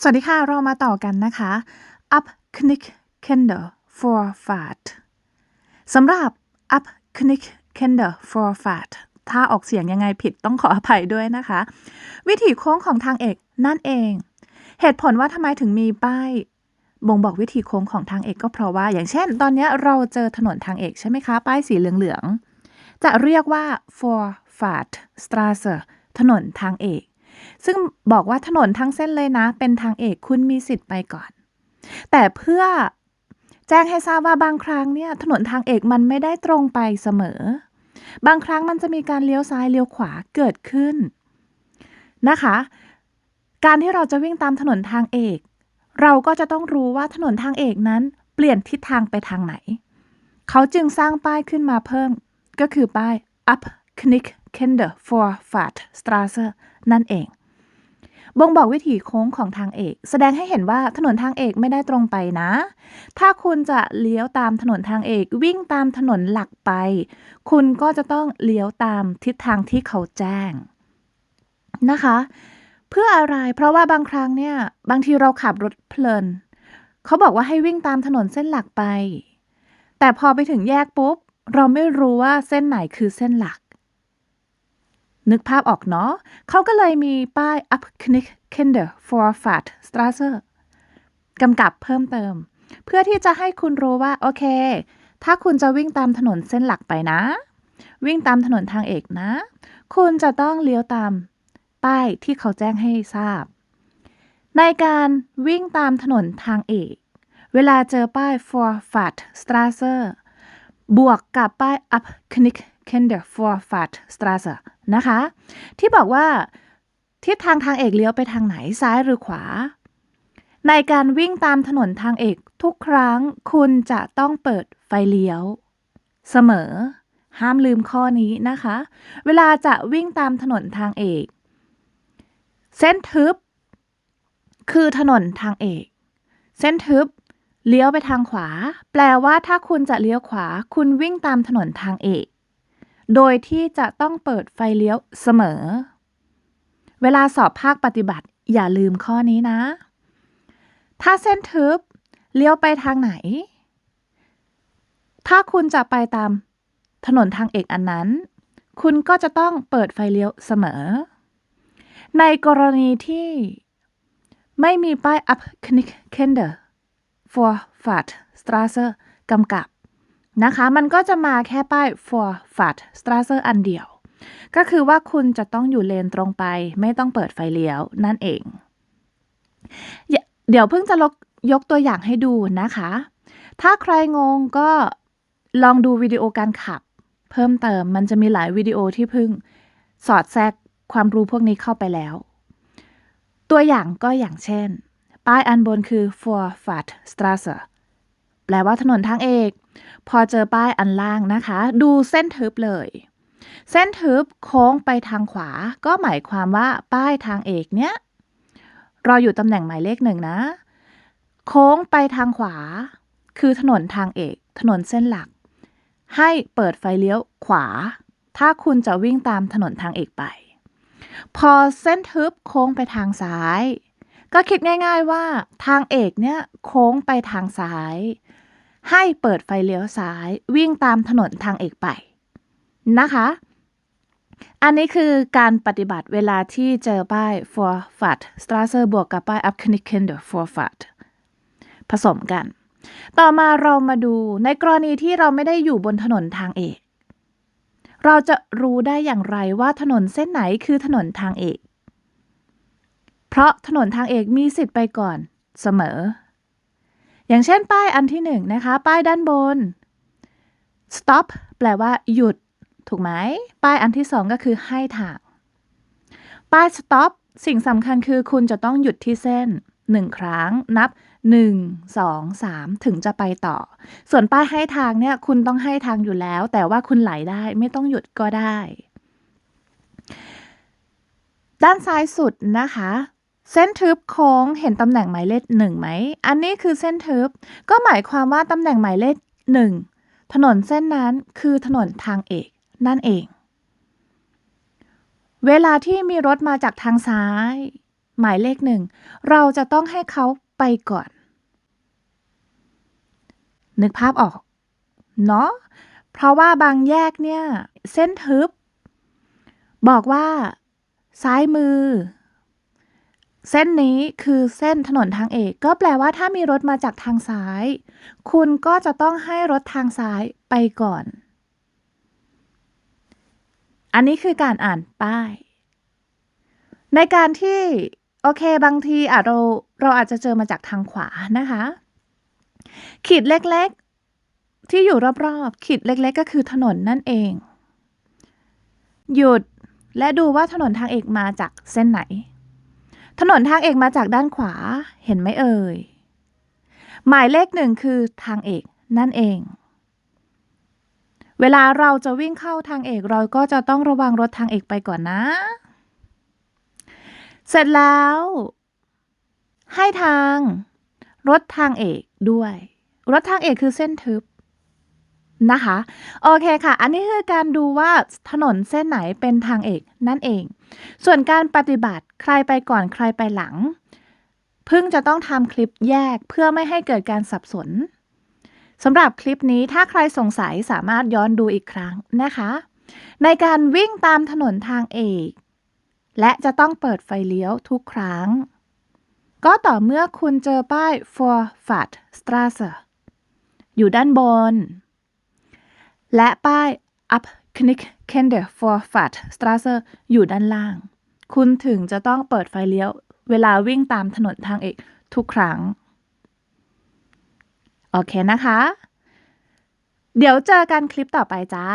สวัสดีค่ะ เรามาต่อกันนะคะ up knick kinder for fat สำหรับ up knick kinder for fat ถ้าออกเสียงยังไงผิดต้องขออภัยด้วยนะคะ วิถีโค้งของทางเอกนั่นเอง เหตุผลว่าทำไมถึงมีป้ายบ่งบอกวิธีโค้งของทางเอกก็เพราะว่าอย่างเช่น ตอนนี้เราเจอถนนทางเอกใช่ไหมคะ ป้ายสีเหลืองๆ จะเรียกว่า for fat straße ถนนทางเอก ซึ่งบอกว่าถนนทั้งเส้นเลยนะ เป็นทางเอกคุณมีสิทธิ์ไปก่อน แต่เพื่อแจ้งให้ทราบว่าบางครั้งเนี่ยถนนทางเอกมันไม่ได้ตรงไปเสมอ บางครั้งมันจะมีการเลี้ยวซ้ายเลี้ยวขวาเกิดขึ้นนะคะ การที่เราจะวิ่งตามถนนทางเอก เราก็จะต้องรู้ว่าถนนทางเอกนั้น เปลี่ยนทิศทางไปทางไหน เขาจึงสร้างป้ายขึ้นมาเพิ่ม ก็คือป้าย up knick kinder for fat straße นั่นเอง บ่งบอกวิถีโค้งของทางเอก แสดงให้เห็นว่าถนนทางเอกไม่ได้ตรงไปนะ ถ้าคุณจะเลี้ยวตามถนนทางเอกวิ่งตามถนนหลักไป คุณก็จะต้องเลี้ยวตามทิศทางที่เขาแจ้งนะคะ เพื่ออะไร เพราะว่าบางครั้งเนี่ย บางทีเราขับรถเพลิน เขาบอกว่าให้วิ่งตามถนนเส้นหลักไป แต่พอไปถึงแยกปุ๊บ เราไม่รู้ว่าเส้นไหนคือเส้นหลัก นึกภาพออกเนาะเขาก็เลยมีป้าย up knick kinder for fat straße กำกับเพิ่มเติม เพื่อที่จะให้คุณรู้ว่า โอเค ถ้าคุณจะวิ่งตามถนนเส้นหลักไปนะ วิ่งตามถนนทางเอกนะ คุณจะต้องเลี้ยวตามป้ายที่เขาแจ้งให้ทราบ ในการวิ่งตามถนนทางเอก เวลาเจอป้าย for fat straße บวกกับป้าย up knick kinder for fat straße นะคะ ที่บอกว่าทิศทางทางเอกเลี้ยวไปทางไหนซ้ายหรือขวา ในการวิ่งตามถนนทางเอกทุกครั้งคุณจะต้องเปิดไฟเลี้ยว เสมอ ห้ามลืมข้อนี้นะคะ เวลาจะวิ่งตามถนนทางเอก เส้นทึบ คือถนนทางเอก เส้นทึบเลี้ยวไปทางขวา แปลว่าถ้าคุณจะเลี้ยวขวา คุณวิ่งตามถนนทางเอก โดยที่จะต้องเปิดไฟเลี้ยวเสมอ เวลาสอบภาคปฏิบัติอย่าลืมข้อนี้นะ ถ้าเส้นทึบเลี้ยวไปทางไหน ถ้าคุณจะไปตามถนนทางเอกอันนั้น คุณก็จะต้องเปิดไฟเลี้ยวเสมอ ในกรณีที่ไม่มีป้าย up knick kinder for fat straße กำกับ นะคะ มันก็จะมาแค่ป้าย for fat straße อันเดียว ก็คือว่าคุณจะต้องอยู่เลนตรงไป ไม่ต้องเปิดไฟเลี้ยวนั่นเอง เดี๋ยวเพิ่งจะกยกตัวอย่างให้ดูนะคะ ถ้าใครงงก็ลองดูวิดีโอการขับ เพิ่มเติมมันจะมีหลายวิดีโอที่เพิ่งสอดแทรกความรู้พวกนี้เข้าไปแล้ว ตัวอย่างก็อย่างเช่น ป้ายอันบนคือ for fat straße แปลว่าถนนทางเอก พอเจอป้ายอันล่างนะคะ ดูเส้นทึบเลย เส้นทึบโค้งไปทางขวา ก็หมายความว่าป้ายทางเอกเนี้ยเรออยู่ตำแหน่งหมายเลขหนึ่งนะ โค้งไปทางขวา คือถนนทางเอก ถนนเส้นหลัก ให้เปิดไฟเลี้ยวขวา ถ้าคุณจะวิ่งตามถนนทางเอกไป พอเส้นทึบโค้งไปทางซ้าย ก็คิดง่าย ๆว่าทางเอกเนี่ยโค้งไปทางซ้าย ให้เปิดไฟเลี้ยวซ้ายวิ่งตามถนนทางเอกไปนะคะ อันนี้คือการปฏิบัติเวลาที่เจอป้าย for fat straße บวกกับป้าย up knickender for fat ผสมกัน ต่อมาเรามาดูในกรณีที่เราไม่ได้อยู่บนถนนทางเอก เราจะรู้ได้อย่างไรว่าถนนเส้นไหนคือถนนทางเอก เพราะถนนทางเอกมีสิทธิ์ไปก่อนเสมอ อย่างเช่นป้ายอันที่หนึ่งนะคะ ป้ายด้านบน stop แปลว่าหยุด ถูกไหม ป้ายอันที่สองก็คือให้ทาง ป้าย stop สิ่งสำคัญคือคุณจะต้องหยุดที่เส้นหนึ่งครั้งนับ 1 2 3 ถึงจะไปต่อ ส่วนป้ายให้ทางเนี่ย คุณต้องให้ทางอยู่แล้ว แต่ว่าคุณไหลได้ไม่ต้องหยุดก็ได้ ด้านซ้ายสุดนะคะ เส้นทึบโค้งเห็นตำแหน่งหมายเลขหนึ่งไหม อันนี้คือเส้นทึบ ก็หมายความว่าตำแหน่งหมายเลขหนึ่งถนนเส้นนั้นคือถนนทางเอกนั่นเอง เวลาที่มีรถมาจากทางซ้าย หมายเลขหนึ่งเราจะต้องให้เขาไปก่อน นึกภาพออกเนาะ เพราะว่าบางแยกเนี่ย เส้นทึบ บอกว่า ซ้ายมือ เส้นนี้คือเส้นถนนทางเอก ก็แปลว่าถ้ามีรถมาจากทางซ้าย คุณก็จะต้องให้รถทางซ้ายไปก่อน อันนี้คือการอ่านป้าย ในการที่ โอเคบางทีอาจเราเราอาจจะเจอมาจากทางขวานะคะ ขีดเล็กๆ ที่อยู่รอบๆ ขีดเล็กๆ ก็คือถนนนั่นเอง หยุดและดูว่าถนนทางเอกมาจากเส้นไหน ถนนทางเอกมาจากด้านขวา เห็นไหมเอ่ย หมายเลขหนึ่งคือทางเอกนั่นเอง เวลาเราจะวิ่งเข้าทางเอกเราก็จะต้องระวังรถทางเอกไปก่อนนะ เสร็จแล้ว ให้ทาง รถทางเอกด้วย รถทางเอกคือเส้นทึบนะคะโอเคค่ะ อันนี้คือการดูว่าถนนเส้นไหนเป็นทางเอกนั่นเอง ส่วนการปฏิบัติ ใครไปก่อนใครไปหลังพิ่งจะต้องทำคลิปแยกเพื่อไม่ให้เกิดการสับสนสำหรับคลิปนี้ถ้าใครสงสัยสามารถย้อนดูอีกครั้งนะคะ ในการวิ่งตามถนนทางเอก และจะต้องเปิดไฟเลี้ยวทุกครั้ง ก็ต่อเมื่อคุณเจอป้าย for Fat Straße อยู่ด้านบน และป้าย up knick kende for Fat Straße อยู่ด้านล่าง คุณถึงจะต้องเปิดไฟเลี้ยว เวลาวิ่งตามถนนทางเอกทุกครั้ง โอเคนะคะ เดี๋ยวเจอกันคลิปต่อไปจ้า